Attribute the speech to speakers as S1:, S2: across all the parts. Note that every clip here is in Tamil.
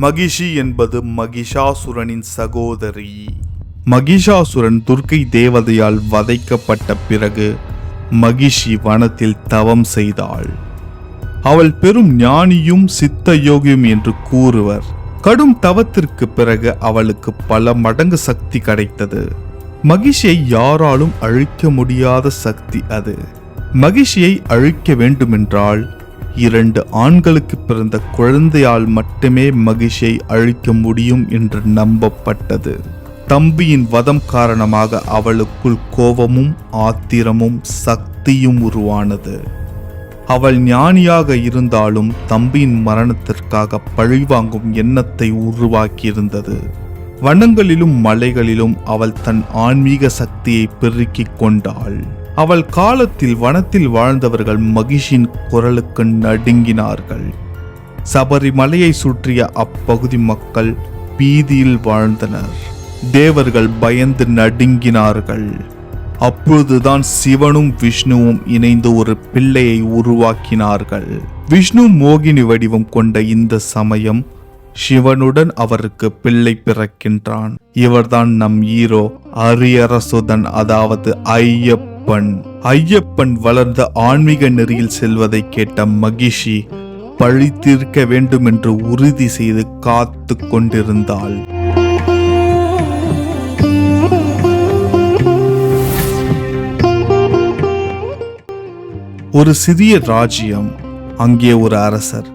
S1: மகிஷி என்பது மகிஷாசுரனின் சகோதரி. மகிஷாசுரன் துர்க்கை தேவதையால் வதைக்கப்பட்ட பிறகு மகிஷி வனத்தில் தவம் செய்தாள். அவள் பெரும் ஞானியும் சித்த யோகியும் என்று கூறுவர். கடும் தவத்திற்கு பிறகு அவளுக்கு பல மடங்கு சக்தி கிடைத்தது. மகிஷியை யாராலும் அழிக்க முடியாத சக்தி அது. மகிஷியை அழிக்க வேண்டுமென்றால் இரண்டு ஆண்களுக்கு பிறந்த குழந்தையால் மட்டுமே மகிஷை அழிக்க முடியும் என்று நம்பப்பட்டது. தம்பியின் வதம் காரணமாக அவளுக்குள் கோபமும் ஆத்திரமும் சக்தியும் உருவானது. அவள் ஞானியாக இருந்தாலும் தம்பியின் மரணத்திற்காக பழிவாங்கும் எண்ணத்தை உருவாக்கியிருந்தது. வனங்களிலும் மலைகளிலும் அவள் தன் ஆன்மீக சக்தியை பெருக்கிக் கொண்டாள். அவள் காலத்தில் வனத்தில் வாழ்ந்தவர்கள் மகிஷின் குரலுக்கு நடுங்கினார்கள். சபரிமலையை சுற்றிய அப்பகுதி மக்கள் பீதியில் வாழ்ந்தனர். தேவர்கள் பயந்து நடுங்கினார்கள். அப்பொழுதுதான் சிவனும் விஷ்ணுவும் இணைந்து ஒரு பிள்ளையை உருவாக்கினார்கள். விஷ்ணு மோகினி வடிவம் கொண்ட இந்த சமயம் சிவனுடன் அவருக்கு பிள்ளை பிறக்கின்றான். இவர்தான் நம் ஹீரோ அரியரசுதன் அதாவது ஐயப்பன் ஐயப்பன் வளர்ந்த ஆன்மீக நெறியில் செல்வதை கேட்ட மகிஷி பழி தீர்க்க வேண்டும் என்று உறுதி செய்து காத்து கொண்டிருந்தாள். ஒரு சிறிய ராஜ்யம் அங்கே ஒரு அரசர்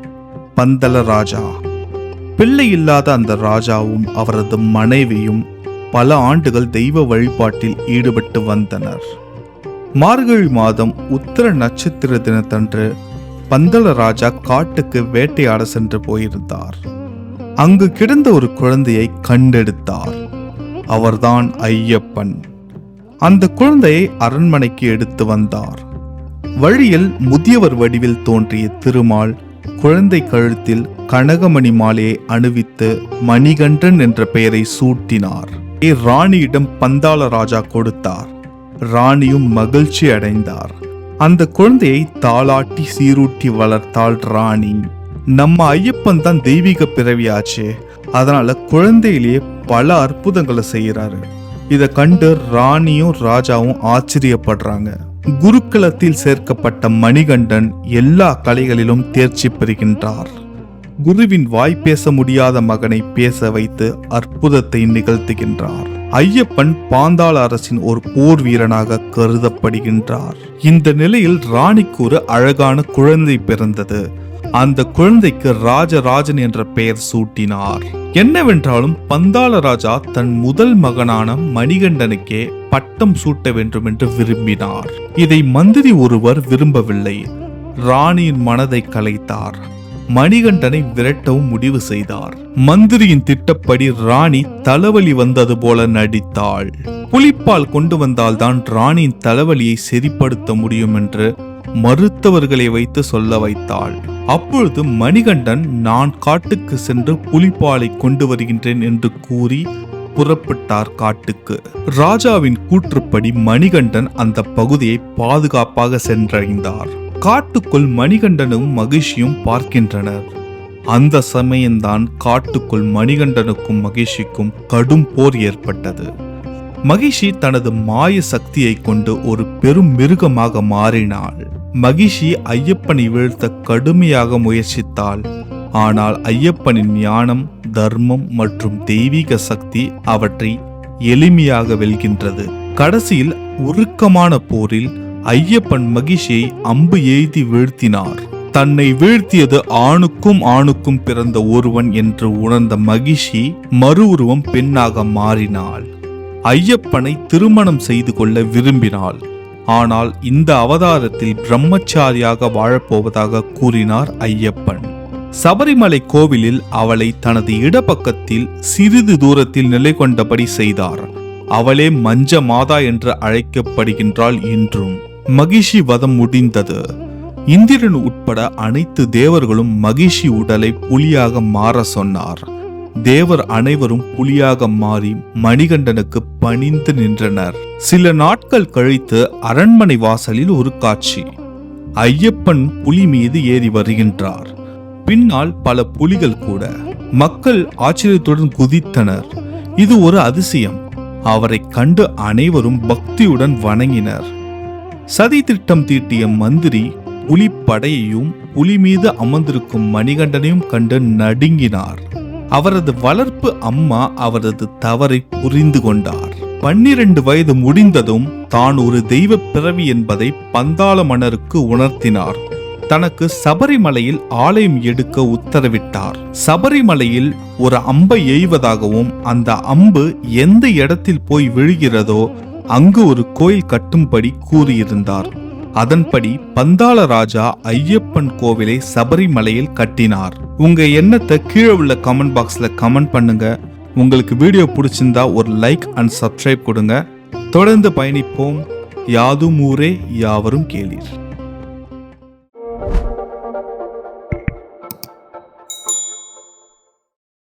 S1: பந்தல ராஜா. பிள்ளை இல்லாத அந்த ராஜாவும் அவரது மனைவியும் பல ஆண்டுகள் தெய்வ வழிபாட்டில் ஈடுபட்டு வந்தனர். மார்கழி மாதம் உத்தர நட்சத்திர தினத்தன்று பந்தல ராஜா காட்டுக்கு வேட்டையாட சென்று போயிருந்தார். அங்கு கிடந்த ஒரு குழந்தையை கண்டெடுத்தார். அவர்தான் ஐயப்பன். அந்த குழந்தையை அரண்மனைக்கு எடுத்து வந்தார். வழியில் முதியவர் வடிவில் தோன்றிய திருமால் குழந்தை கழுத்தில் கனகமணி மாலையை அணிவித்து மணிகண்டன் என்ற பெயரை சூட்டினார். ஏ ராணியிடம் பந்தாள ராஜா கொடுத்தார். ராணியும் மகிழ்ச்சி அடைந்தார். அந்த குழந்தையை தாளாட்டி சீரூட்டி வளர்த்தாள் ராணி. நம்ம ஐயப்பன் தான் தெய்வீக பிறவியாச்சே. அதனால குழந்தையிலேயே பல அற்புதங்களை செய்கிறாரு. இதை கண்டு ராணியும் ராஜாவும் ஆச்சரியப்படுறாங்க. குருகுலத்தில் சேர்க்கப்பட்ட மணிகண்டன் எல்லா கலைகளிலும் தேர்ச்சி பெறுகின்றார். குருவின் வாய் பேச முடியாத மகனை பேச வைத்து அற்புதத்தை நிகழ்த்துகின்றார். ஐயப்பன் பாந்தாள அரசின் ஒரு போர் வீரனாக கருதப்படுகின்றார். இந்த நிலையில் ராணிக்கு ஒரு அழகான குழந்தை பிறந்தது. அந்த குழந்தைக்கு ராஜராஜன் என்ற பெயர் சூட்டினார். என்னவென்றாலும் பந்தாள ராஜா தன் முதல் மகனான மணிகண்டனுக்கே பட்டம் சூட்ட வேண்டும் என்று விரும்பினார். இதை மந்திரி ஒருவர் விரும்பவில்லை. ராணியின் மனதை கலைத்தார். மணிகண்டனை விரட்டவும் முடிவு செய்தார். மந்திரியின் திட்டப்படி ராணி தலைவலி வந்தது போல நடித்தாள். புலிப்பால் கொண்டு வந்தால்தான் ராணியின் தலைவலியை சரிப்படுத்த முடியும் என்று மருத்துவர்களை வைத்து சொல்ல வைத்தாள். அப்பொழுது மணிகண்டன் நான் காட்டுக்கு சென்று புலிப்பாலை கொண்டு வருகின்றேன் என்று கூறி புறப்பட்டார் காட்டுக்கு. ராஜாவின் கூற்றுப்படி மணிகண்டன் அந்த பகுதியை பாதுகாப்பாக சென்றடைந்தார். காட்டுக்குள் மணிகண்டனும் மகிழ்ச்சியும் பார்க்கின்றனர். அந்த சமயம்தான் காட்டுக்குள் மணிகண்டனுக்கும் மகிழ்ச்சிக்கும் கடும் போர் ஏற்பட்டது. மகிஷி தனது மாய சக்தியை கொண்டு ஒரு பெரும் மிருகமாக மாறினாள். மகிஷி ஐயப்பனை வீழ்த்த கடுமையாக முயற்சித்தாள். ஆனால் ஐயப்பனின் ஞானம் தர்மம் மற்றும் தெய்வீக சக்தி அவற்றை எளிமையாக வெல்கின்றது. கடைசியில் உருக்கமான போரில் ஐயப்பன் மகிஷியை அம்பு எய்தி வீழ்த்தினார். தன்னை வீழ்த்தியது ஆணுக்கும் ஆணுக்கும் பிறந்த ஒருவன் என்று உணர்ந்த மகிஷி மறு உருவம் பெண்ணாக மாறினாள். ஐயப்பனை திருமணம் செய்து கொள்ள விரும்பினாள். ஆனால் இந்த அவதாரத்தில் பிரம்மச்சாரியாக வாழப்போவதாக கூறினார் ஐயப்பன். சபரிமலை கோவிலில் அவளை தனது இடப்பக்கத்தில் சிறிது தூரத்தில் நிலை கொண்டபடி செய்தார். அவளே மஞ்ச மாதா என்று அழைக்கப்படுகின்றாள் இன்றும் மகிஷி வதம் முடிந்தது. இந்திரன் உட்பட அனைத்து தேவர்களும் மகிஷி உடலை புலியாக மாற சொன்னார். தேவர் அனைவரும் புலியாக மாறி மணிகண்டனுக்கு பணிந்து நின்றனர். சில நாட்கள் கழித்து அரண்மனை வாசலில் ஒரு காட்சி. ஐயப்பன் புலி மீது ஏறி வருகின்றார். பின்னால் பல புலிகள் கூட. மக்கள் ஆச்சரியத்துடன் குதித்தனர். இது ஒரு அதிசயம். அவரை கண்டு அனைவரும் பக்தியுடன் வணங்கினர். சதி திட்டம் தீட்டிய மந்திரி புலி படையையும் புலி மீது அமர்ந்திருக்கும் மணிகண்டனையும் கண்டு நடுங்கினார். அவரது வளர்ப்பு அம்மா அவரது தவறை புரிந்து கொண்டார். பன்னிரண்டு வயது முடிந்ததும் தான் ஒரு தெய்வ பிறவி என்பதை பந்தாள மன்னருக்கு உணர்த்தினார். தனக்கு சபரிமலையில் ஆலயம் எடுக்க உத்தரவிட்டார். சபரிமலையில் ஒரு அம்பை எய்வதாகவும் அந்த அம்பு எந்த இடத்தில் போய் விழுகிறதோ அங்கு ஒரு கோயில் கட்டும்படி கூறியிருந்தார். அதன்படி பந்தாள ராஜா ஐயப்பன் கோவிலை சபரிமலையில் கட்டினார். உங்க எண்ணத்தை கீழே உள்ள கமெண்ட் பாக்ஸ்ல கமெண்ட் பண்ணுங்க. உங்களுக்கு வீடியோ பிடிச்சிருந்தா ஒரு லைக் அண்ட் சப்ஸ்கிரைப் கொடுங்க. தொடர்ந்து பயணிப்போம். யாதும் ஊரே யாவரும் கேளீர்.